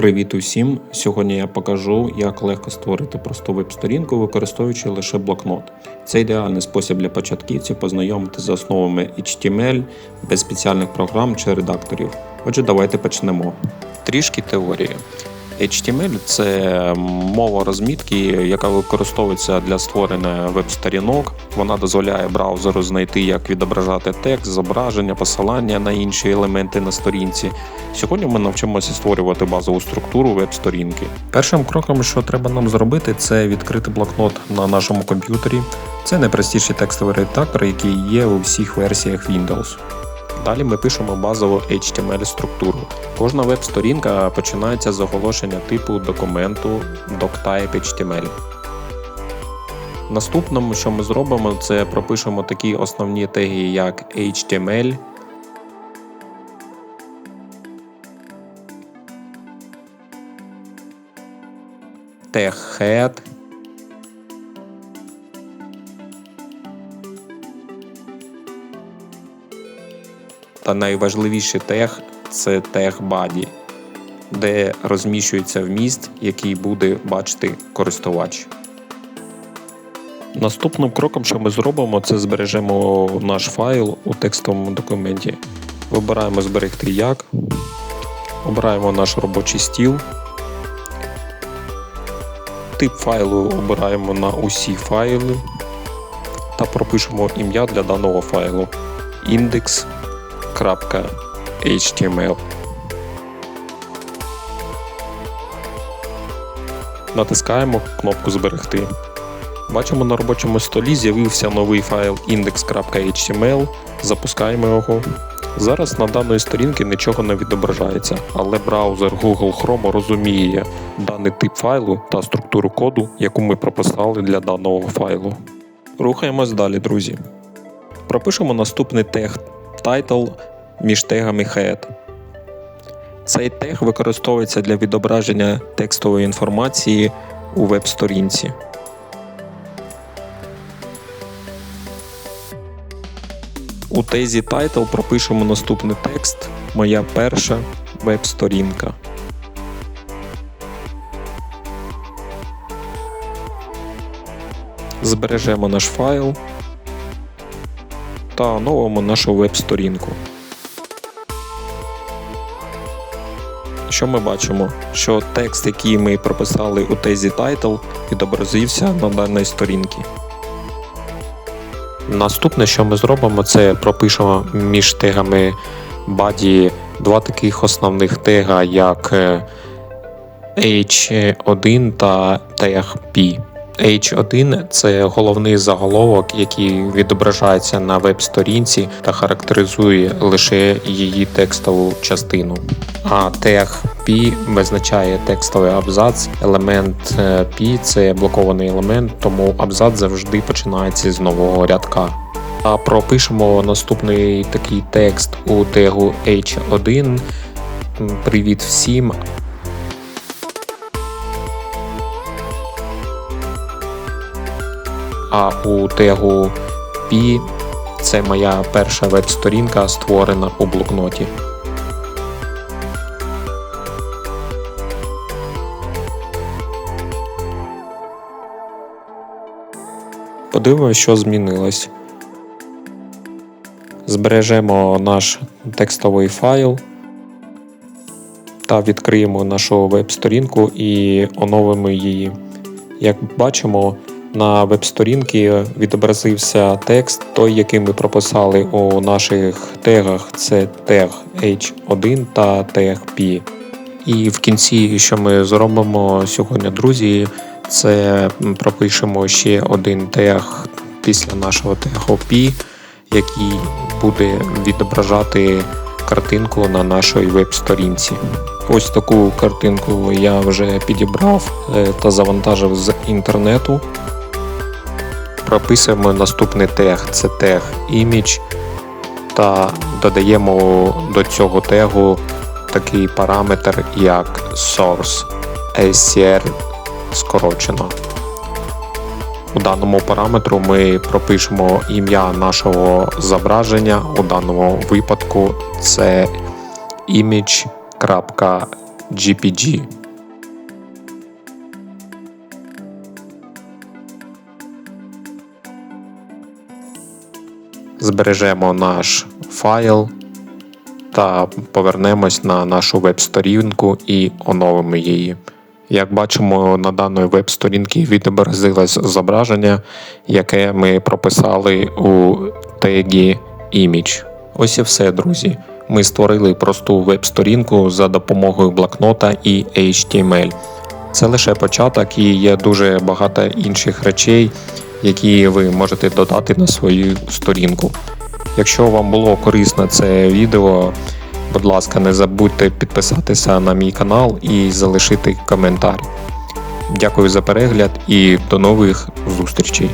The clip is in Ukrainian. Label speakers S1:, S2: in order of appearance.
S1: Привіт усім! Сьогодні я покажу, як легко створити просту веб-сторінку, використовуючи лише блокнот. Це ідеальний спосіб для початківців познайомити з основами HTML без спеціальних програм чи редакторів. Отже, давайте почнемо. Трішки теорії. HTML це мова розмітки, яка використовується для створення веб-сторінок. Вона дозволяє браузеру знайти, як відображати текст, зображення, посилання на інші елементи на сторінці. Сьогодні ми навчимося створювати базову структуру веб-сторінки. Першим кроком, що треба нам зробити, це відкрити блокнот на нашому комп'ютері. Це найпростіший текстовий редактор, який є у всіх версіях Windows. Далі ми пишемо базову HTML-структуру. Кожна веб-сторінка починається з оголошення типу документу doctype HTML. Наступним, що ми зробимо, це пропишемо такі основні теги, як HTML, тег Та найважливіший тег це тег body, де розміщується вміст, який буде бачити користувач. Наступним кроком, що ми зробимо, це збережемо наш файл у текстовому документі. Вибираємо зберегти як, обираємо наш робочий стіл. Тип файлу обираємо на усі файли та пропишемо ім'я для даного файлу. Індекс HTML. Натискаємо кнопку Зберегти. Бачимо на робочому столі з'явився новий файл index.html. Запускаємо його. Зараз на даної сторінки нічого не відображається, але браузер Google Chrome розуміє даний тип файлу та структуру коду, яку ми прописали для даного файлу. Рухаємось далі, друзі. Пропишемо наступний тег title між тегами head. Цей тег використовується для відображення текстової інформації у веб-сторінці. У тезі title пропишемо наступний текст Моя перша веб-сторінка. Збережемо наш файл та оновимо нашу веб-сторінку. Що ми бачимо? Що текст, який ми прописали у тезі title, відобразився на даній сторінці. Наступне, що ми зробимо, це пропишемо між тегами body два таких основних тега, як H1 та тег P. H1 це головний заголовок, який відображається на веб-сторінці та характеризує лише її текстову частину. А тег P визначає текстовий абзац. Елемент е, P це блокований елемент, тому абзац завжди починається з нового рядка. А пропишемо наступний такий текст у тегу H1. Привіт всім! А у тегу P це моя перша веб-сторінка, створена у блокноті. Подивимося, що змінилось. Збережемо наш текстовий файл та відкриємо нашу веб-сторінку і оновимо її. Як бачимо, на веб-сторінки відобразився текст, той, який ми прописали у наших тегах, це тег H1 та тег P. І в кінці, що ми зробимо сьогодні, друзі, це пропишемо ще один тег після нашого тегу P, який буде відображати картинку на нашій веб-сторінці. Ось таку картинку я вже підібрав е, та завантажив з інтернету прописуємо наступний тег, це тег image, та додаємо до цього тегу такий параметр, як source SCR скорочено. У даному параметру ми пропишемо ім'я нашого зображення. У даному випадку це image.jpg. Збережемо наш файл та повернемось на нашу веб-сторінку і оновимо її. Як бачимо, на даної веб-сторінки відобразилось зображення, яке ми прописали у тегі Image. Ось і все, друзі. Ми створили просту веб-сторінку за допомогою блокнота і HTML. Це лише початок і є дуже багато інших речей, які ви можете додати на свою сторінку. Якщо вам було корисно це відео, будь ласка, не забудьте підписатися на мій канал і залишити коментар. Дякую за перегляд і до нових зустрічей!